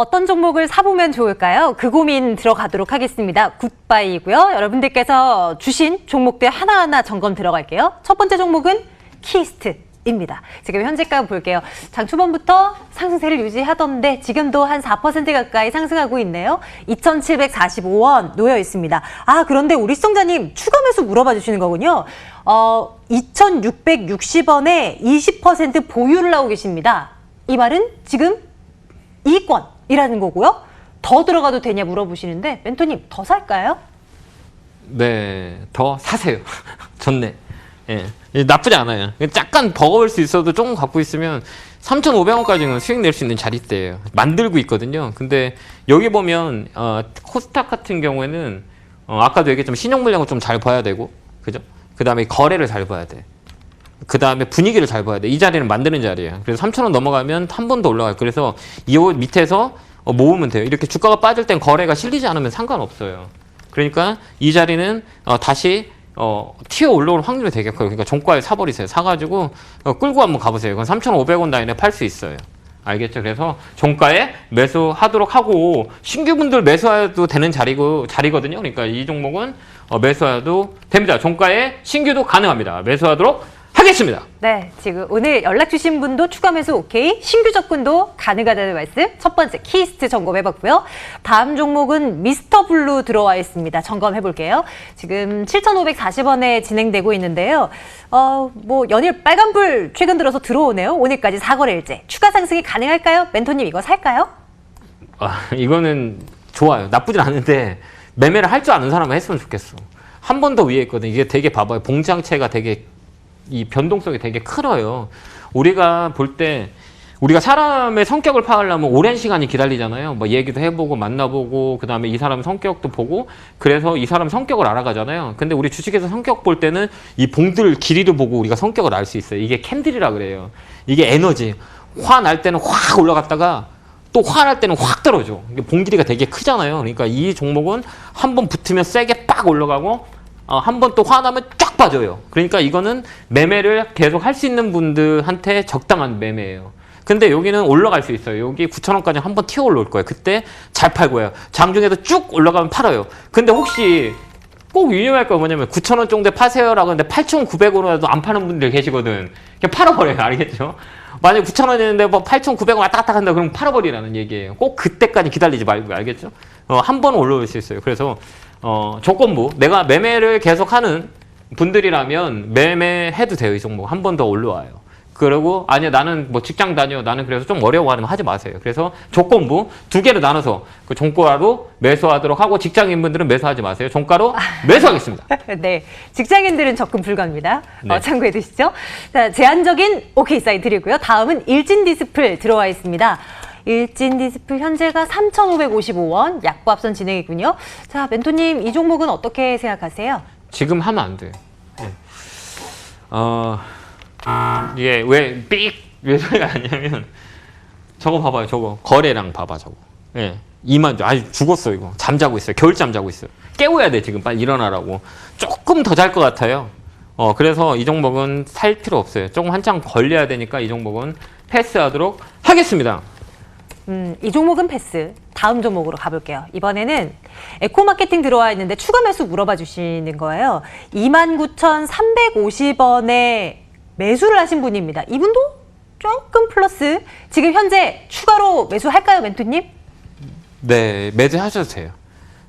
어떤 종목을 사보면 좋을까요? 그 고민 들어가도록 하겠습니다. 굿바이고요. 여러분들께서 주신 종목들 하나하나 점검 들어갈게요. 첫 번째 종목은 키스트 입니다. 지금 현재가 볼게요. 장 초반부터 상승세를 유지하던데 지금도 한 4% 가까이 상승하고 있네요. 2,745원 놓여 있습니다. 아, 그런데 우리 시청자님 추가 매수 물어봐 주시는 거군요. 어, 2,660원에 20% 보유를 하고 계십니다. 이 말은 지금 이권 이라는 거고요. 더 들어가도 되냐 물어보시는데 멘토님 더 살까요? 네, 더 사세요. 좋네. 예. 예, 나쁘지 않아요. 약간 버거울 수 있어도 조금 갖고 있으면 3,500원까지는 수익 낼 수 있는 자리대예요. 만들고 있거든요. 근데 여기 보면 어, 코스닥 같은 경우에는 어, 아까도 얘기했지만 신용 물량을 좀 잘 봐야 되고, 그죠? 그 다음에 거래를 잘 봐야 돼. 그 다음에 분위기를 잘 봐야 돼. 이 자리는 만드는 자리예요. 그래서 3,000원 넘어가면 한 번 더 올라가요. 그래서 이 밑에서 어, 모으면 돼요. 이렇게 주가가 빠질 땐 거래가 실리지 않으면 상관없어요. 그러니까 이 자리는 어, 다시 어, 튀어 올라올 확률이 되게 커요. 그러니까 종가에 사버리세요. 사가지고 어, 끌고 한번 가보세요. 그건 3,500원 라인에 팔 수 있어요. 알겠죠? 그래서 종가에 매수하도록 하고 신규분들 매수해도 되는 자리고 자리거든요. 그러니까 이 종목은 어, 매수해도 됩니다. 종가에 신규도 가능합니다. 매수하도록 하겠습니다. 네, 지금 오늘 연락 주신 분도 추가 매수 오케이, 신규 접근도 가능하다는 말씀. 첫 번째 키스트 점검해봤고요. 다음 종목은 미스터 블루 들어와 있습니다. 점검해볼게요. 지금 7,540원에 진행되고 있는데요. 어, 뭐 연일 빨간불 최근 들어서 들어오네요. 오늘까지 사거래일제 추가 상승이 가능할까요? 멘토님 이거 살까요? 아, 이거는 좋아요. 나쁘진 않은데 매매를 할 줄 아는 사람은 했으면 좋겠어. 한 번 더 위에 있거든. 이게 되게 봐봐요. 봉장체가 되게 이 변동성이 되게 크어요. 우리가 볼 때 우리가 사람의 성격을 파악하려면 오랜 시간이 기다리잖아요. 뭐 얘기도 해보고 만나보고 그 다음에 이 사람 성격도 보고 그래서 이 사람 성격을 알아가잖아요. 근데 우리 주식에서 성격 볼 때는 이 봉들 길이를 보고 우리가 성격을 알 수 있어요. 이게 캔들이라 그래요. 이게 에너지. 화 날 때는 확 올라갔다가 또 화날 때는 확 떨어져. 봉 길이가 되게 크잖아요. 그러니까 이 종목은 한 번 붙으면 세게 빡 올라가고 어, 한번 또 화나면 쫙 빠져요. 그러니까 이거는 매매를 계속 할 수 있는 분들한테 적당한 매매예요. 근데 여기는 올라갈 수 있어요. 여기 9,000원까지 한번 튀어 올라올 거예요. 그때 잘 팔고요. 장중에도 쭉 올라가면 팔아요. 근데 혹시 꼭 유념할 거 뭐냐면 9,000원 정도에 파세요라고 하는데 8,900원이라도 안 파는 분들 계시거든. 그냥 팔아버려요. 알겠죠? 만약에 9,000원이었는데 뭐 8,900원 왔다 갔다 한다 그러면 팔아버리라는 얘기예요. 꼭 그때까지 기다리지 말고 알겠죠? 어, 한 번은 올라올 수 있어요. 그래서 어, 조건부 내가 매매를 계속하는 분들이라면 매매해도 돼요. 이 종목 한 번 더 올라와요. 그리고 아니야 나는 뭐 직장 다녀 나는 그래서 좀 어려워하는 거 하지 마세요. 그래서 조건부 두 개를 나눠서 그 종가로 매수하도록 하고 직장인분들은 매수하지 마세요. 종가로 매수하겠습니다. 네, 직장인들은 접근 불가입니다. 네. 어, 참고해 두시죠. 자, 제한적인 오케이 사인 드리고요. 다음은 일진 디스플 들어와 있습니다. 일진 디스플 현재가 3,555원 약보 앞선 진행이군요. 자, 멘토님 이 종목은 어떻게 생각하세요? 지금 하면 안 돼요. 예. 어, 이게 왜 삑! 왜 소리가 나냐면 저거 봐봐요. 저거 거래량 봐봐 저거. 예. 이만 아주 죽었어 이거. 잠자고 있어요. 겨울잠 자고 있어요. 깨워야 돼 지금 빨리 일어나라고. 조금 더 잘 것 같아요. 어 그래서 이 종목은 살 필요 없어요. 조금 한참 걸려야 되니까 이 종목은 패스하도록 하겠습니다. 음, 이 종목은 패스. 다음 종목으로 가볼게요. 이번에는 에코마케팅 들어와 있는데 추가 매수 물어봐 주시는 거예요. 29,350원에 매수를 하신 분입니다. 이분도 조금 플러스. 지금 현재 추가로 매수할까요, 멘토님? 네, 매수하셔도 돼요.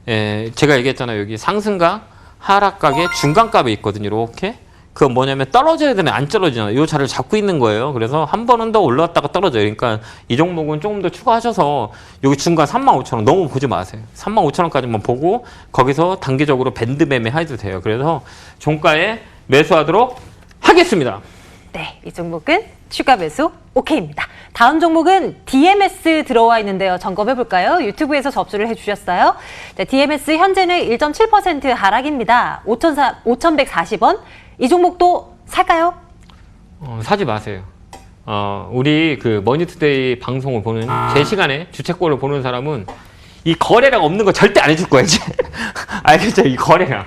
예, 제가 얘기했잖아요. 여기 상승과 하락각의 중간값이 있거든요. 이렇게. 그건 뭐냐면 떨어져야 되는 안 떨어지잖아요. 이 자리를 잡고 있는 거예요. 그래서 한 번은 더 올라왔다가 떨어져요. 그러니까 이 종목은 조금 더 추가하셔서 여기 중간 35,000원 너무 보지 마세요. 35,000원까지만 보고 거기서 단기적으로 밴드 매매 해도 돼요. 그래서 종가에 매수하도록 하겠습니다. 네, 이 종목은 추가 매수 오케이입니다. 다음 종목은 DMS 들어와 있는데요. 점검해 볼까요? 유튜브에서 접수를 해주셨어요. 네, DMS 현재는 1.7% 하락입니다. 5,140원. 이 종목도 살까요? 어, 사지 마세요. 어, 우리 그 머니투데이 방송을 보는 제 시간에 주책권을 보는 사람은 이 거래량 없는 거 절대 안 해줄 거야 이제 알겠죠? 이 거래량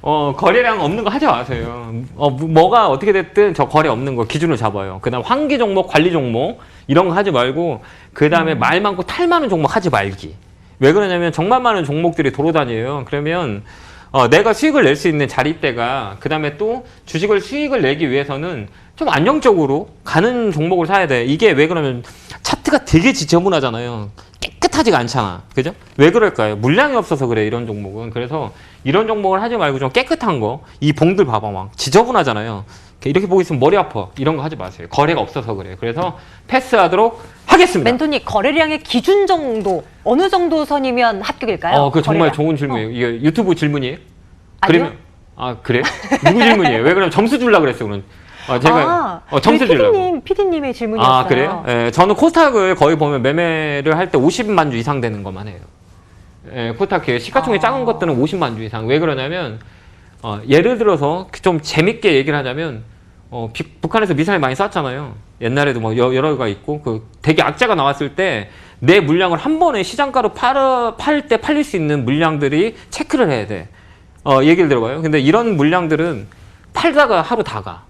어, 거래량 없는 거 하지 마세요. 어, 뭐- 뭐가 어떻게 됐든 저 거래 없는 거 기준으로 잡아요. 그 다음 환기 종목, 관리 종목, 이런 거 하지 말고, 그 다음에 말 많고 탈 많은 종목 하지 말기. 왜 그러냐면 정말 많은 종목들이 돌아다녀요. 그러면, 어, 내가 수익을 낼 수 있는 자리대가, 그 다음에 또 주식을 수익을 내기 위해서는 좀 안정적으로 가는 종목을 사야 돼. 이게 왜 그러면 차트가 되게 지저분하잖아요. 깨끗하지가 않잖아. 그죠? 왜 그럴까요? 물량이 없어서 그래, 이런 종목은. 그래서 이런 종목을 하지 말고 좀 깨끗한 거. 이 봉들 봐봐, 막. 지저분하잖아요. 이렇게 보고 있으면 머리 아파. 이런 거 하지 마세요. 거래가 없어서 그래. 그래서 패스하도록 하겠습니다. 멘토님 거래량의 기준 정도 어느 정도 선이면 합격일까요? 어, 그 정말 거래량. 좋은 질문이에요. 이게 유튜브 질문이에요? 아니요. 그러면, 아, 그래? 누구 질문이에요? 왜 그러면 점수 주려고 그랬어, 그럼. 어, 제가, 아, 어, 점수 우리 주려고. PD님, PD님의 질문이었어요. 아, 그래요? 예, 저는 코스닥을 거의 보면 매매를 할 때 50만 주 이상 되는 것만 해요. 예, 코스닥 시가총액 아. 작은 것들은 50만 주 이상. 왜 그러냐면, 어, 예를 들어서 좀 재밌게 얘기를 하자면, 어, 비- 북한에서 미사일 많이 쐈잖아요. 옛날에도 뭐 여- 여러 가 있고, 그 되게 악재가 나왔을 때, 내 물량을 한 번에 시장가로 팔, 팔때 팔릴 수 있는 물량들이 체크를 해야 돼. 어, 얘기를 들어봐요. 근데 이런 물량들은 팔다가 하루 다 가.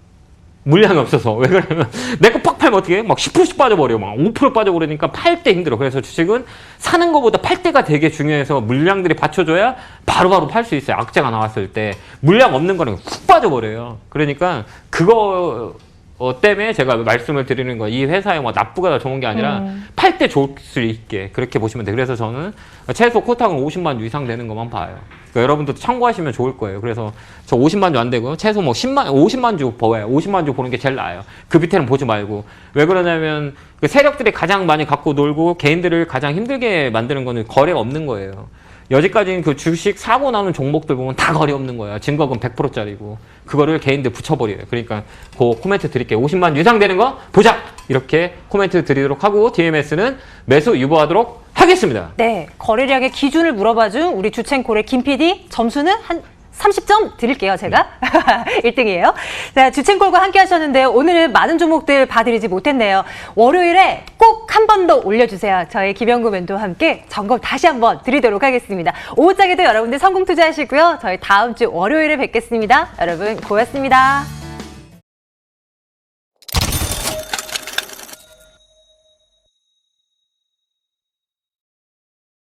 물량이 없어서. 왜 그러냐면 내 거 팍 팔면 어떻게 해? 막 10%씩 빠져버려. 막 5% 빠져버리니까 팔 때 힘들어. 그래서 주식은 사는 것보다 팔 때가 되게 중요해서 물량들이 받쳐줘야 바로바로 팔 수 있어요. 악재가 나왔을 때. 물량 없는 거는 훅 빠져버려요. 그러니까 그거 어, 때문에 제가 말씀을 드리는 거이 회사에 뭐 나쁘거나 좋은 게 아니라 음. 팔때 좋을 수 있게 그렇게 보시면 돼요. 그래서 저는 최소 코탁은 50만 주 이상 되는 것만 봐요 그러니까 여러분도 참고하시면 좋을 거예요 그래서 저 50만 주 안 되고요 최소 뭐 10만 50만 주 보아요 50만 주 보는 게 제일 나아요 그 밑에는 보지 말고 왜 그러냐면 그 세력들이 가장 많이 갖고 놀고 개인들을 가장 힘들게 만드는 거는 거래가 없는 거예요 여지까지는 그 주식 사고 나는 종목들 보면 다 거래 없는 거야. 증거금 100%짜리고. 그거를 개인들 붙여버려요. 그러니까 그 코멘트 드릴게요. 50만 이상 되는 거 보자! 이렇게 코멘트 드리도록 하고 DMS는 매수 유보하도록 하겠습니다. 네, 거래량의 기준을 물어봐준 우리 주첸콜의 김 PD 점수는 한 30점 드릴게요, 제가. 1등이에요. 자, 주첸콜과 함께 하셨는데요. 오늘은 많은 종목들 봐드리지 못했네요. 월요일에 꼭 한 번 더 올려주세요. 저희 김영구 멘토와 함께 점검 다시 한번 드리도록 하겠습니다. 오후장에도 여러분들 성공 투자하시고요. 저희 다음 주 월요일에 뵙겠습니다. 여러분, 고맙습니다.